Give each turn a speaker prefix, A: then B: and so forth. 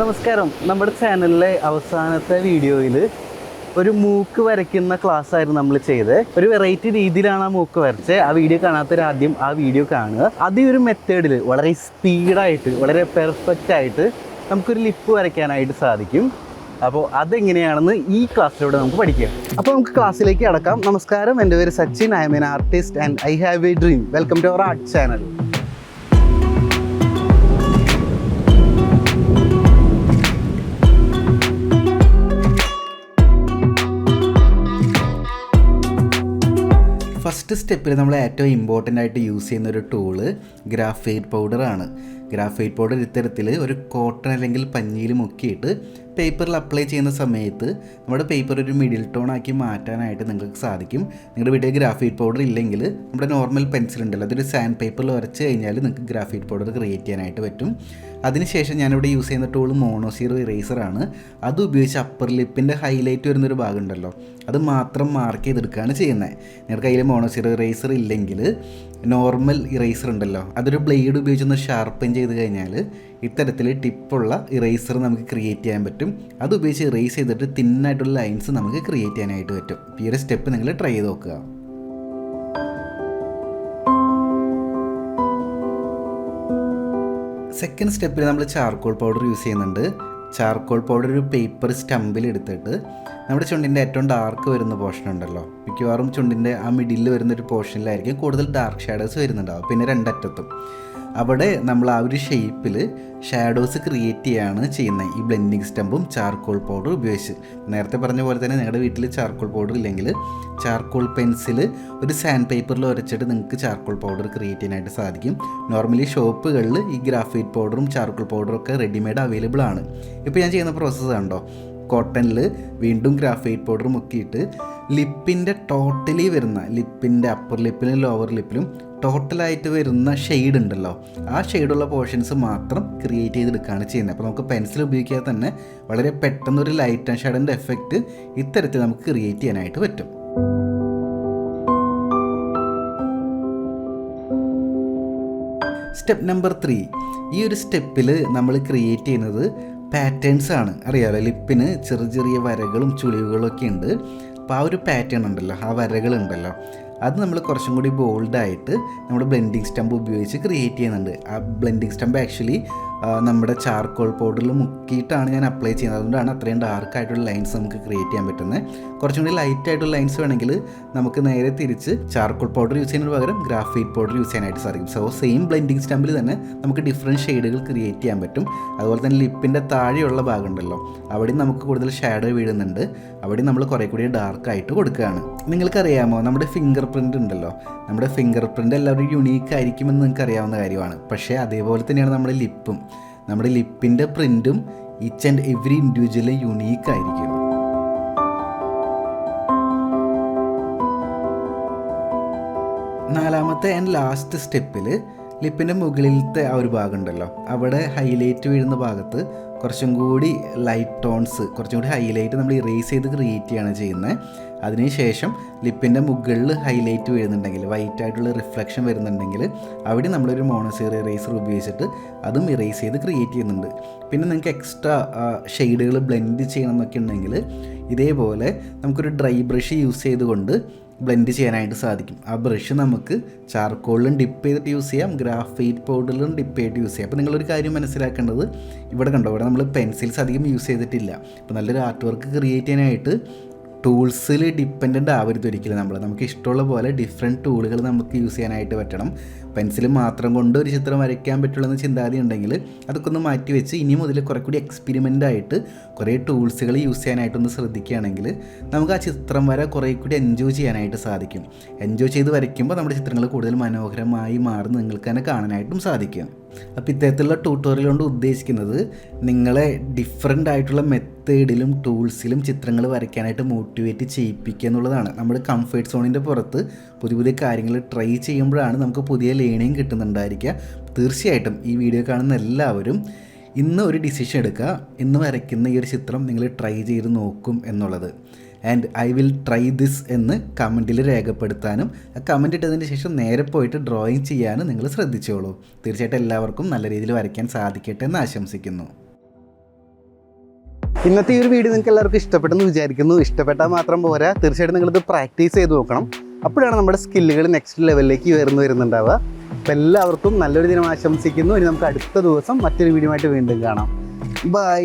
A: നമസ്കാരം. നമ്മുടെ ചാനലിലെ അവസാനത്തെ വീഡിയോയിൽ ഒരു മൂക്ക് വരയ്ക്കുന്ന ക്ലാസ് ആയിരുന്നു നമ്മൾ ചെയ്തത്. ഒരു വെറൈറ്റി രീതിയിലാണ് ആ മൂക്ക് വരച്ചത്. ആ വീഡിയോ കാണാത്തവർ ആദ്യം ആ വീഡിയോ കാണുക. അതേ ഒരു മെത്തേഡിൽ വളരെ സ്പീഡായിട്ട് വളരെ പെർഫെക്റ്റ് ആയിട്ട് നമുക്കൊരു ലിപ്പ് വരയ്ക്കാനായിട്ട് സാധിക്കും. അപ്പോൾ അതെങ്ങനെയാണെന്ന് ഈ ക്ലാസ്സിലൂടെ നമുക്ക് പഠിക്കാം. അപ്പോൾ നമുക്ക് ക്ലാസ്സിലേക്ക് അടക്കാം നമസ്കാരം. എന്റെ പേര് Sachin. I am an artist and I have a dream welcome to our art channel first സ്റ്റെപ്പിൽ നമ്മൾ ഏറ്റവും ഇമ്പോർട്ടന്റ് ആയിട്ട് യൂസ് ചെയ്യുന്ന ഒരു ടൂൾ ഗ്രാഫൈറ്റ് പൗഡർ ആണ്. ഗ്രാഫൈറ്റ് പൗഡർ ഇത്തരത്തിൽ ഒരു കോട്ടൺ അല്ലെങ്കിൽ പഞ്ഞിയിൽ മുക്കിയിട്ട് പേപ്പറിൽ അപ്ലൈ ചെയ്യുന്ന സമയത്ത് നമ്മുടെ പേപ്പർ ഒരു മിഡിൽ ടോൺ ആക്കി മാറ്റാനായിട്ട് നിങ്ങൾക്ക് സാധിക്കും. നിങ്ങളുടെ വീട്ടിൽ ഗ്രാഫൈറ്റ് പൗഡർ ഇല്ലെങ്കിൽ നമ്മുടെ നോർമൽ പെൻസിൽ ഉണ്ടല്ലോ അതൊരു സാൻഡ് പേപ്പറിൽ വരച്ച് കഴിഞ്ഞാൽ നിങ്ങൾക്ക് ഗ്രാഫൈറ്റ് പൗഡർ ക്രിയേറ്റ് ചെയ്യാനായിട്ട് പറ്റും. അതിനുശേഷം ഞാനിവിടെ യൂസ് ചെയ്യുന്ന ടൂൾ മോണോസീറോ ഇറേസറാണ് അത് ഉപയോഗിച്ച് അപ്പർ ലിപ്പിന്റെ ഹൈലൈറ്റ് വരുന്നൊരു ഭാഗം ഉണ്ടല്ലോ അത് മാത്രം മാർക്ക് ചെയ്തെടുക്കുകയാണ് ചെയ്യുന്നത് നിങ്ങളുടെ കയ്യിൽ മോണോസീറോ ഇറേസർ ഇല്ലെങ്കിൽ നോർമൽ ഇറേസർ ഉണ്ടല്ലോ. അതൊരു ബ്ലേഡ് ഉപയോഗിച്ചൊന്ന് ഷാർപ്പൻ ചെയ്ത് കഴിഞ്ഞാൽ ഇത്തരത്തിൽ ടിപ്പുള്ള ഇറേസർ നമുക്ക് ക്രിയേറ്റ് ചെയ്യാൻ പറ്റും. അത് ഉപയോഗിച്ച് ഇറേസ് ചെയ്തിട്ട് തിന്നായിട്ടുള്ള ലൈൻസ് നമുക്ക് ക്രിയേറ്റ് ചെയ്യാനായിട്ട് പറ്റും. ഈ ഒരു സ്റ്റെപ്പ് നിങ്ങൾ ട്രൈ ചെയ്ത് നോക്കുക. സെക്കൻഡ് സ്റ്റെപ്പിൽ നമ്മൾ ചാർക്കോൾ പൗഡർ യൂസ് ചെയ്യുന്നുണ്ട്. ചാർക്കോൾ പൗഡർ ഒരു പേപ്പർ സ്റ്റമ്പിൽ എടുത്തിട്ട് നമ്മുടെ ചുണ്ടിന്റെ ഏറ്റവും ഡാർക്ക് വരുന്ന പോർഷൻ ഉണ്ടല്ലോ. മിക്കവാറും ചുണ്ടിന്റെ ആ മിഡിൽ വരുന്ന ഒരു പോർഷനിലായിരിക്കും കൂടുതൽ ഡാർക്ക് ഷാഡേഴ്സ് വരുന്നുണ്ടാവും പിന്നെ രണ്ടറ്റത്തും. അവിടെ നമ്മൾ ആ ഒരു ഷേപ്പിൽ ഷാഡോസ് ക്രിയേറ്റ് ചെയ്യാണ് ചെയ്യുന്നത്. ഈ ബ്ലെൻഡിങ് സ്റ്റമ്പും ചാർക്കോൾ പൗഡർ ഉപയോഗിച്ച്. നേരത്തെ പറഞ്ഞ പോലെ തന്നെ നിങ്ങളുടെ വീട്ടിൽ ചാർക്കോൾ പൗഡർ ഇല്ലെങ്കിൽ ചാർക്കോൾ പെൻസിൽ ഒരു സാൻഡ് പേപ്പറിൽ ഉരച്ചിട്ട് നിങ്ങൾക്ക് ചാർക്കോൾ പൗഡർ ക്രിയേറ്റ് ചെയ്യാനായിട്ട് സാധിക്കും. നോർമലി ഷോപ്പുകളിൽ ഈ ഗ്രാഫൈറ്റ് പൗഡറും ചാർക്കോൾ പൗഡറും ഒക്കെ റെഡിമെയ്ഡ് അവൈലബിൾ ആണ്. ഇപ്പോൾ ഞാൻ ചെയ്യുന്ന പ്രോസസ്സ് കണ്ടോ? കോട്ടണിൽ വീണ്ടും ഗ്രാഫൈറ്റ് പൗഡർ മുക്കിയിട്ട് ലിപ്പിന്റെ ടോട്ടലി വരുന്ന ലിപ്പിന്റെ അപ്പർ ലിപ്പിലും ലോവർ ലിപ്പിലും ടോട്ടലായിട്ട് വരുന്ന ഷെയ്ഡ് ഉണ്ടല്ലോ. ആ ഷെയ്ഡുള്ള പോർഷൻസ് മാത്രം ക്രിയേറ്റ് ചെയ്തെടുക്കുകയാണ് ചെയ്യുന്നത്. അപ്പോൾ നമുക്ക് പെൻസിൽ ഉപയോഗിക്കാതെ തന്നെ വളരെ പെട്ടെന്ന് ഒരു ലൈറ്റ് ആൻഡ് ഷെയ്ഡിന്റെ എഫക്റ്റ് ഇത്തരത്തിൽ നമുക്ക് ക്രിയേറ്റ് ചെയ്യാനായിട്ട് പറ്റും. സ്റ്റെപ്പ് നമ്പർ ത്രീ ഈ ഒരു സ്റ്റെപ്പിൽ നമ്മൾ ക്രിയേറ്റ് ചെയ്യുന്നത് പാറ്റേൺസ് ആണ്. അറിയാമല്ലോ ലിപ്പിന് ചെറിയ ചെറിയ വരകളും ചുളിവുകളൊക്കെ ഉണ്ട്. അപ്പോൾ ആ ഒരു പാറ്റേൺ ഉണ്ടല്ലോ ആ വരകളുണ്ടല്ലോ അത് നമ്മൾ കുറച്ചും കൂടി ബോൾഡായിട്ട് നമ്മുടെ ബ്ലെൻഡിങ് സ്റ്റമ്പ് ഉപയോഗിച്ച് ക്രിയേറ്റ് ചെയ്യുന്നുണ്ട്. ആ ബ്ലെൻഡിങ് സ്റ്റമ്പ് ആക്ച്വലി നമ്മുടെ ചാർക്കോൾ പൗഡറിൽ മുക്കിയിട്ടാണ് ഞാൻ അപ്ലൈ ചെയ്യുന്നത്. അതുകൊണ്ടാണ് അത്രയും ഡാർക്കായിട്ടുള്ള ലൈൻസ് നമുക്ക് ക്രിയേറ്റ് ചെയ്യാൻ പറ്റുന്നത് കുറച്ചും കൂടി ലൈറ്റ് ആയിട്ടുള്ള ലൈൻസ് വേണമെങ്കിൽ നമുക്ക് നേരെ തിരിച്ച് ചാർക്കോൾ പൗഡർ യൂസ് ചെയ്യുന്നതിന് പകരം ഗ്രാഫൈറ്റ് പൗഡർ യൂസ് ചെയ്യാനായിട്ട് സാധിക്കും. സോ സെയിം ബ്ലെൻഡിങ് സ്റ്റാമ്പിൽ തന്നെ നമുക്ക് ഡിഫറെന്റ് ഷെയ്ഡുകൾ ക്രിയേറ്റ് ചെയ്യാൻ പറ്റും. അതുപോലെ തന്നെ ലിപ്പിന്റെ താഴെയുള്ള ഭാഗം ഉണ്ടല്ലോ അവിടെയും നമുക്ക് കൂടുതൽ ഷാഡോ വീഴുന്നുണ്ട്. അവിടെ നമ്മൾ കുറേ കൂടി ഡാർക്കായിട്ട് കൊടുക്കുകയാണ്. നിങ്ങൾക്കറിയാമോ നമ്മുടെ ഫിംഗർ പ്രിന്റ് ഉണ്ടല്ലോ? നമ്മുടെ ഫിംഗർ പ്രിന്റ് എല്ലാവരും യുണീക്ക് ആയിരിക്കുമെന്ന് നിങ്ങൾക്ക് അറിയാവുന്ന കാര്യമാണ്. പക്ഷേ അതേപോലെ തന്നെയാണ് നമ്മുടെ ലിപ്പും നമ്മുടെ ലിപ്പിന്റെ പ്രിന്റും ഈച്ച് ആൻഡ് എവറി ഇൻഡിവിജ്വലും യുണീക്ക് ആയിരിക്കും. നാലാമത്തെ ആൻഡ് ലാസ്റ്റ് സ്റ്റെപ്പിൽ ലിപ്പിന്റെ മുകളിലത്തെ ആ ഒരു ഭാഗം ഉണ്ടല്ലോ. അവിടെ ഹൈലൈറ്റ് വീഴുന്ന ഭാഗത്ത് കുറച്ചും കൂടി ലൈറ്റ് ടോൺസ് കുറച്ചും കൂടി ഹൈലൈറ്റ് നമ്മൾ ഇറേസ് ചെയ്ത് ക്രിയേറ്റ് ചെയ്യാണ് ചെയ്യുന്നത്. അതിനുശേഷം ലിപ്പിന്റെ മുകളിൽ ഹൈലൈറ്റ് വരുന്നുണ്ടെങ്കിൽ വൈറ്റ് ആയിട്ടുള്ള റിഫ്ലക്ഷൻ വരുന്നുണ്ടെങ്കിൽ അവിടെ നമ്മളൊരു മോണോസീർ ഇറേസർ ഉപയോഗിച്ചിട്ട് അതും ഇറേസ് ചെയ്ത് ക്രിയേറ്റ് ചെയ്യുന്നുണ്ട്. പിന്നെ നിങ്ങൾക്ക് എക്സ്ട്രാ ഷെയ്ഡുകൾ ബ്ലെൻഡ് ചെയ്യണം എന്നൊക്കെ ഉണ്ടെങ്കിൽ ഇതേപോലെ നമുക്കൊരു ഡ്രൈ ബ്രഷ് യൂസ് ചെയ്തുകൊണ്ട് ബ്ലെൻഡ് ചെയ്യാനായിട്ട് സാധിക്കും. ആ ബ്രഷ് നമുക്ക് ചാർക്കോളിലും ഡിപ്പ് ചെയ്തിട്ട് യൂസ് ചെയ്യാം ഗ്രാഫൈറ്റ് പൗഡറിലും ഡിപ്പ് ചെയ്തിട്ട് യൂസ് ചെയ്യാം. അപ്പോൾ നിങ്ങളൊരു കാര്യം മനസ്സിലാക്കേണ്ടത് ഇവിടെ കണ്ടോ ഇവിടെ നമ്മൾ പെൻസിൽസ് അധികം യൂസ് ചെയ്തിട്ടില്ല. അപ്പോൾ നല്ലൊരു ആർട്ട് വർക്ക് ക്രിയേറ്റ് ചെയ്യാനായിട്ട് ടൂൾസിൽ ഡിപ്പെൻഡന്റ് ആവരുത് ഒരിക്കലും നമ്മൾ. നമുക്ക് ഇഷ്ടമുള്ള പോലെ ഡിഫറെന്റ് ടൂളുകൾ നമുക്ക് യൂസ് ചെയ്യാനായിട്ട് പറ്റണം. പെൻസിൽ മാത്രം കൊണ്ട് ഒരു ചിത്രം വരയ്ക്കാൻ പറ്റുള്ളൂ എന്ന ചിന്താഗതി ഉണ്ടെങ്കിൽ അതൊക്കെ ഒന്ന് മാറ്റി വെച്ച് ഇനി മുതൽ കുറേ കൂടി എക്സ്പെരിമെന്റ് ആയിട്ട് കുറേ ടൂൾസുകൾ യൂസ് ചെയ്യാനായിട്ടൊന്ന് ശ്രദ്ധിക്കുകയാണെങ്കിൽ നമുക്ക് ആ ചിത്രം വര കുറേ കൂടി എൻജോയ് ചെയ്യാനായിട്ട് സാധിക്കും. എൻജോയ് ചെയ്ത് വരയ്ക്കുമ്പോൾ നമ്മുടെ ചിത്രങ്ങൾ കൂടുതൽ മനോഹരമായി മാറുന്ന നിങ്ങൾക്ക് തന്നെ കാണാനായിട്ടും സാധിക്കും. അപ്പോൾ ഇത്തരത്തിലുള്ള ട്യൂട്ടോറിയൽ കൊണ്ട് ഉദ്ദേശിക്കുന്നത് നിങ്ങളെ ഡിഫറെന്റ് ആയിട്ടുള്ള മെത്തേഡിലും ടൂൾസിലും ചിത്രങ്ങൾ വരയ്ക്കാനായിട്ട് മോട്ടിവേറ്റ് ചെയ്യിപ്പിക്കുക എന്നുള്ളതാണ്. നമ്മുടെ കംഫേർട്ട് സോണിന്റെ പുറത്ത് പുതിയ പുതിയ കാര്യങ്ങൾ ട്രൈ ചെയ്യുമ്പോഴാണ് നമുക്ക് പുതിയ ലേണിംഗ് കിട്ടുന്നുണ്ടായിരിക്കുക. തീർച്ചയായിട്ടും ഈ വീഡിയോ കാണുന്ന എല്ലാവരും ഇന്ന് ഒരു ഡിസിഷൻ എടുക്കുക. ഇന്ന് വരയ്ക്കുന്ന ഈ ഒരു ചിത്രം നിങ്ങൾ ട്രൈ ചെയ്ത് നോക്കും എന്നുള്ളത്. And I will try this എന്ന് കമന്റിൽ രേഖപ്പെടുത്താനും ആ കമന്റ് ഇട്ടതിന് ശേഷം നേരെ പോയിട്ട് ഡ്രോയിങ് ചെയ്യാനും നിങ്ങൾ ശ്രദ്ധിച്ചോളൂ. തീർച്ചയായിട്ടും എല്ലാവർക്കും നല്ല രീതിയിൽ വരയ്ക്കാൻ സാധിക്കട്ടെ എന്ന് ആശംസിക്കുന്നു.
B: ഇന്നത്തെ ഈ ഒരു വീഡിയോ നിങ്ങൾക്ക് എല്ലാവർക്കും ഇഷ്ടപ്പെട്ടെന്ന് വിചാരിക്കുന്നു. ഇഷ്ടപ്പെട്ടാൽ മാത്രം പോരാ. തീർച്ചയായിട്ടും നിങ്ങളിത് പ്രാക്ടീസ് ചെയ്ത് നോക്കണം. അപ്പോഴാണ് നമ്മുടെ സ്കില്ലുകൾ നെക്സ്റ്റ് ലെവലിലേക്ക് ഉയർന്നു വരുന്നുണ്ടാവുക. അപ്പോൾ എല്ലാവർക്കും നല്ലൊരു ദിനം ആശംസിക്കുന്നു. ഇനി നമുക്ക് അടുത്ത ദിവസം മറ്റൊരു വീഡിയോ ആയിട്ട് വീണ്ടും കാണാം. ബൈ